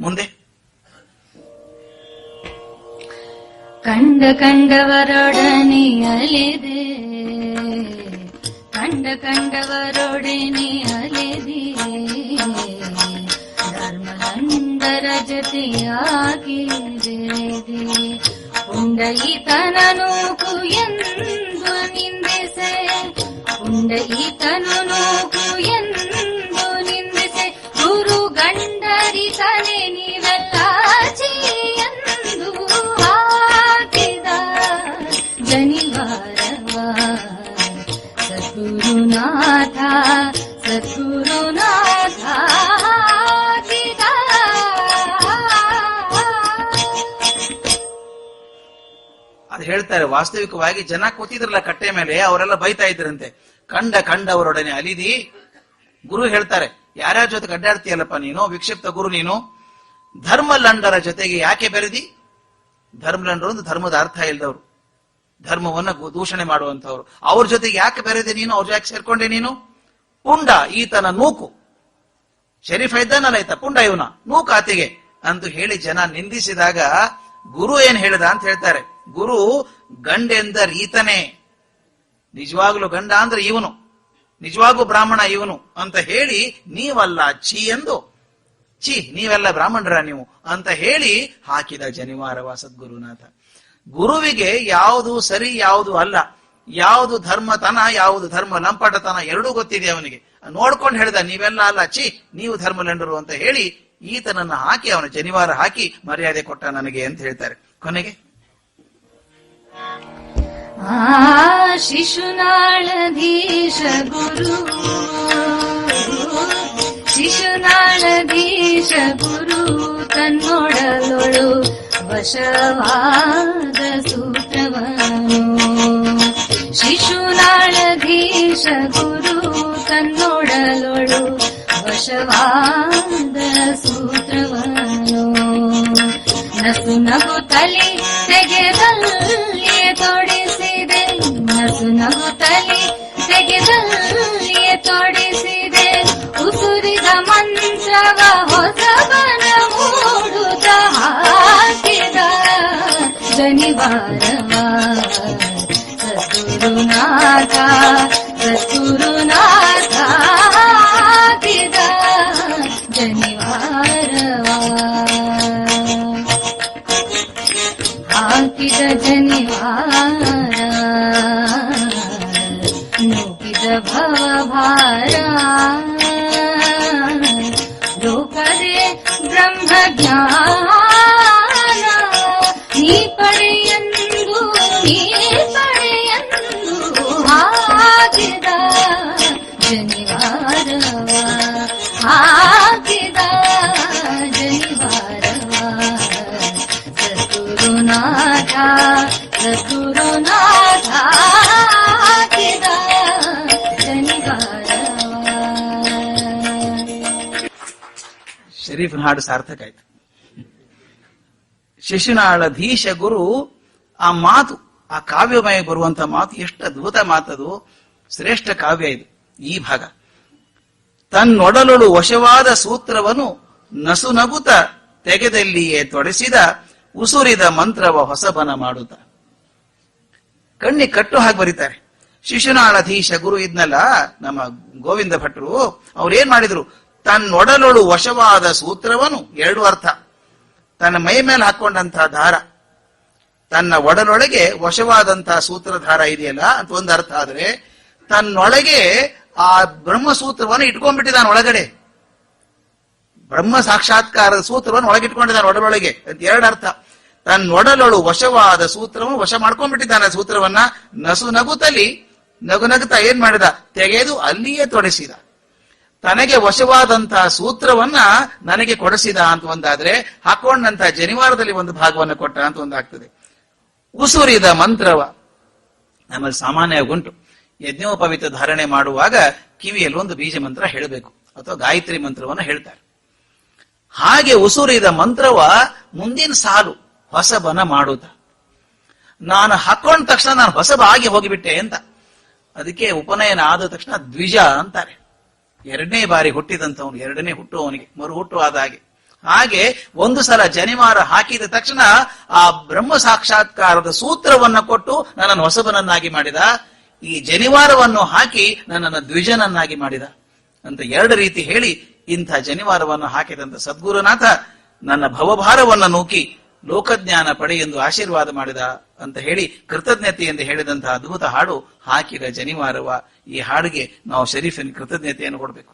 ಮುಂದೆ? ಕಂಡ ಕಂಡವರೊಡನೆ ಅಲೆದೆ. ಕಂಡ ಕಂಡವರೊಡನೆ ಅಲೆದೆ. ಧರ್ಮನಂದರ ಜೊತೆಯಾಗಿದೆ ಈತನನು ಎಂದು ನಿಂದಿಸೆ. ಉಂಡ ಈತನನು ಎಂದು ನಿಂದಿಸೆ. ಗುರು ಗಂಡರಿತನೆ ಸದ್ಗುರುನಾಥ ಸದ್ಗುರುನಾಥ ಹೇಳ್ತಾರೆ ವಾಸ್ತವಿಕವಾಗಿ ಜನ ಕೂತಿದ್ರಲ್ಲ ಕಟ್ಟೆ ಮೇಲೆ, ಅವರೆಲ್ಲ ಬೈತಾ ಇದ್ರಂತೆ. ಕಂಡ ಕಂಡವರೊಡನೆ ಅಲಿದಿ. ಗುರು ಹೇಳ್ತಾರೆ, ಯಾರ್ಯಾರ ಜೊತೆ ಅಡ್ಡಾಡ್ತೀಯಲ್ಲಪ್ಪ ನೀನು? ವಿಕ್ಷಿಪ್ತ ಗುರು ನೀನು. ಧರ್ಮಲಂಡರ ಜೊತೆಗೆ ಯಾಕೆ ಬೆರೆದಿ? ಧರ್ಮಲಂಡರು ಒಂದು ಧರ್ಮದ ಅರ್ಥ ಇಲ್ಲದವರು ಧರ್ಮವನ್ನ ದೂಷಣೆ ಮಾಡುವಂತವ್ರು ಅವ್ರ ಜೊತೆಗೆ ಯಾಕೆ ಬೆರೆದೆ ನೀನು? ಅವ್ರ ಯಾಕೆ ಸೇರ್ಕೊಂಡೆ ನೀನು? ಪುಂಡ, ಈತನ ನೂಕು. ಶರೀಫ ಇದ್ದಾನಲ್ಲ ಈತ? ಪುಂಡ ಇವನ. ನೂಕು ಆತಿಗೆ ಅಂತ ಹೇಳಿ ಜನ ನಿಂದಿಸಿದಾಗ ಗುರು ಏನ್ ಹೇಳಿದ ಅಂತ ಹೇಳ್ತಾರೆ. ಗುರು ಗಂಡೆಂದರ್ ಈತನೇ. ನಿಜವಾಗ್ಲು ಗಂಡ ಅಂದ್ರೆ ಇವನು. ನಿಜವಾಗೂ ಬ್ರಾಹ್ಮಣ ಇವನು ಅಂತ ಹೇಳಿ ನೀವಲ್ಲ ಛೀ ಎಂದು. ಛೀ, ನೀವೆಲ್ಲ ಬ್ರಾಹ್ಮಣರ ನೀವು ಅಂತ ಹೇಳಿ ಹಾಕಿದ ಜನಿವಾರವ ಸದ್ಗುರುನಾಥ ಗುರುವಿಗೆ ಯಾವುದು ಸರಿ, ಯಾವುದು ಅಲ್ಲ. ಯಾವುದು ಧರ್ಮತನ, ಯಾವುದು ಧರ್ಮ ಲಂಪಟತನ ಎರಡೂ ಗೊತ್ತಿದೆ ಅವನಿಗೆ. ನೋಡ್ಕೊಂಡು ಹೇಳ್ದ, ನೀವೆಲ್ಲ ಅಲ್ಲ, ಛೀ, ನೀವು ಧರ್ಮಲಂಡರು ಅಂತ ಹೇಳಿ ಈತನನ್ನ ಹಾಕಿ, ಅವನ ಜನಿವಾರ ಹಾಕಿ ಮರ್ಯಾದೆ ಕೊಟ್ಟ ನನಗೆ ಅಂತ ಹೇಳ್ತಾರೆ. ಕೊನೆಗೆ. ಶಿಶುನಾಳಧೀಶ ಗುರು. ಶಿಶುನಾಳಧೀಶ ಗುರು, ತನ್ನೊಡಲೊಳು ವಶವಾದ ಸೂತ್ರವನು ಶಿಶುನಾಳಧೀಶ ಗುರು ತನ್ನೊಡಲೊಳು ವಶವಾದ ಸೂತ್ರವನು ನಸು ನಗು ತಲೆ ತೆಗೆದಲ್ಲಿಯೇ ತೊಡಿಸಿದೆ. ನಸು ನಗು ತಲೆ ತೆಗೆದಲ್ಲಿಯೇ ಜನಿವಾರವ ಸದ್ಗುರುನಾಥ ಸದ್ಗುರುನಾಥ ಶರೀಫ್ನ ಹಾಡು ಸಾರ್ಥಕ ಆಯ್ತು. ಶಿಶುನಾಳಧೀಶ ಗುರು, ಆ ಮಾತು, ಆ ಕಾವ್ಯಮಯ ಬರುವಂತ ಮಾತು ಎಷ್ಟು ಅದ್ಭುತ ಮಾತದು. ಶ್ರೇಷ್ಠ ಕಾವ್ಯ ಇದು, ಈ ಭಾಗ. ತನ್ನೊಡಲೊಳು ವಶವಾದ ಸೂತ್ರವನ್ನು ನಸು ನಗುತ ತೆಗೆದಲ್ಲಿಯೇ ತೊಡಸಿದ ಉಸುರಿದ ಮಂತ್ರವ ಹೊಸಬನ ಮಾಡುತ್ತ. ಕಣ್ಣಿ ಕಟ್ಟು ಹಾಗೆ ಬರೀತಾರೆ. ಶಿಶುನಾಳಧೀಶ ಗುರು ಇದ್ನಲ್ಲ, ನಮ್ಮ ಗೋವಿಂದ ಭಟ್ರು ಅವ್ರೇನ್ ಮಾಡಿದ್ರು? ತನ್ನೊಡಲೊಳು ವಶವಾದ ಸೂತ್ರವನು, ಎರಡು ಅರ್ಥ. ತನ್ನ ಮೈ ಮೇಲೆ ಹಾಕೊಂಡಂತಹ ದಾರ ತನ್ನ ಒಡಲೊಳಗೆ ವಶವಾದಂತಹ ಸೂತ್ರಧಾರ ಇದೆಯಲ್ಲ ಅಂತ ಒಂದು ಅರ್ಥ ಆದ್ರೆ, ತನ್ನೊಳಗೆ ಆ ಬ್ರಹ್ಮಸೂತ್ರವನ್ನು ಇಟ್ಕೊಂಡ್ಬಿಟ್ಟಿದ್ದಾನೆ ಒಳಗಡೆ. ಬ್ರಹ್ಮ ಸಾಕ್ಷಾತ್ಕಾರದ ಸೂತ್ರವನ್ನು ಒಳಗಿಟ್ಕೊಂಡಿದ್ದಾನೆ ಒಡಲೊಳಗೆ ಅಂತ ಎರಡು ಅರ್ಥ. ತನ್ನೊಡಲೊಳು ವಶವಾದ ಸೂತ್ರವನ್ನು ವಶ ಮಾಡ್ಕೊಂಡ್ಬಿಟ್ಟಿದ್ದಾನೆ ಸೂತ್ರವನ್ನ. ನಸು ನಗುತ್ತಲಿ, ನಗು ನಗುತ್ತಾ ಏನ್ ಮಾಡಿದ? ತೆಗೆದು ಅಲ್ಲಿಯೇ ತೊಡಸಿದ. ತನಗೆ ವಶವಾದಂತಹ ಸೂತ್ರವನ್ನ ನನಗೆ ಕೊಡಿಸಿದ ಅಂತ ಒಂದಾದ್ರೆ ಹಾಕೊಂಡಂತಹ ಜನಿವಾರದಲ್ಲಿ ಒಂದು ಭಾಗವನ್ನು ಕೊಟ್ಟ ಅಂತ ಒಂದಾಗ್ತದೆ. ಉಸುರಿದ ಮಂತ್ರವ ನಮ್ಮಲ್ಲಿ ಸಾಮಾನ್ಯವಾಗಿ ಉಂಟು. ಯಜ್ಞೋಪವಿತ ಧಾರಣೆ ಮಾಡುವಾಗ ಕಿವಿಯಲ್ಲಿ ಒಂದು ಬೀಜ ಮಂತ್ರ ಹೇಳಬೇಕು, ಅಥವಾ ಗಾಯತ್ರಿ ಮಂತ್ರವನ್ನು ಹೇಳ್ತಾರೆ. ಹಾಗೆ ಉಸುರಿದ ಮಂತ್ರವ ಮುಂದಿನ ಸಾಲು. ಹೊಸಬನ ಮಾಡುತ್ತ ನಾನು ಹಾಕೊಂಡ ತಕ್ಷಣ ನಾನು ಹೊಸಬ ಆಗಿ ಹೋಗಿಬಿಟ್ಟೆ ಅಂತ. ಅದಕ್ಕೆ ಉಪನಯನ ಆದ ತಕ್ಷಣ ದ್ವಿಜ ಅಂತಾರೆ. ಎರಡನೇ ಬಾರಿ ಹುಟ್ಟಿದಂಥವನು, ಎರಡನೇ ಹುಟ್ಟು ಅವನಿಗೆ ಮರು ಹುಟ್ಟು ಆದ ಹಾಗೆ. ಹಾಗೆ ಒಂದು ಸಲ ಜನಿವಾರ ಹಾಕಿದ ತಕ್ಷಣ ಆ ಬ್ರಹ್ಮ ಸಾಕ್ಷಾತ್ಕಾರದ ಸೂತ್ರವನ್ನ ಕೊಟ್ಟು ನನ್ನನ್ನು ಹೊಸಬನನ್ನಾಗಿ ಮಾಡಿದ. ಈ ಜನಿವಾರವನ್ನು ಹಾಕಿ ನನ್ನನ್ನು ದ್ವಿಜನನ್ನಾಗಿ ಮಾಡಿದ. ಅಂತ ಎರಡು ರೀತಿ ಹೇಳಿ ಇಂಥ ಜನಿವಾರವನ್ನು ಹಾಕಿದಂತ ಸದ್ಗುರುನಾಥ ನನ್ನ ಭವಭಾರವನ್ನು ನೂಕಿ ಲೋಕಜ್ಞಾನ ಪಡೆ ಎಂದು ಆಶೀರ್ವಾದ ಮಾಡಿದ ಅಂತ ಹೇಳಿ ಕೃತಜ್ಞತೆ ಎಂದು ಹೇಳಿದಂತಹ ಅದ್ಭುತ ಹಾಡು ಹಾಕಿದ ಜನಿವಾರವ ಈ ಹಾಡಿಗೆ ನಾವು ಶರೀಫಿನ ಕೃತಜ್ಞತೆಯನ್ನು ಕೊಡಬೇಕು.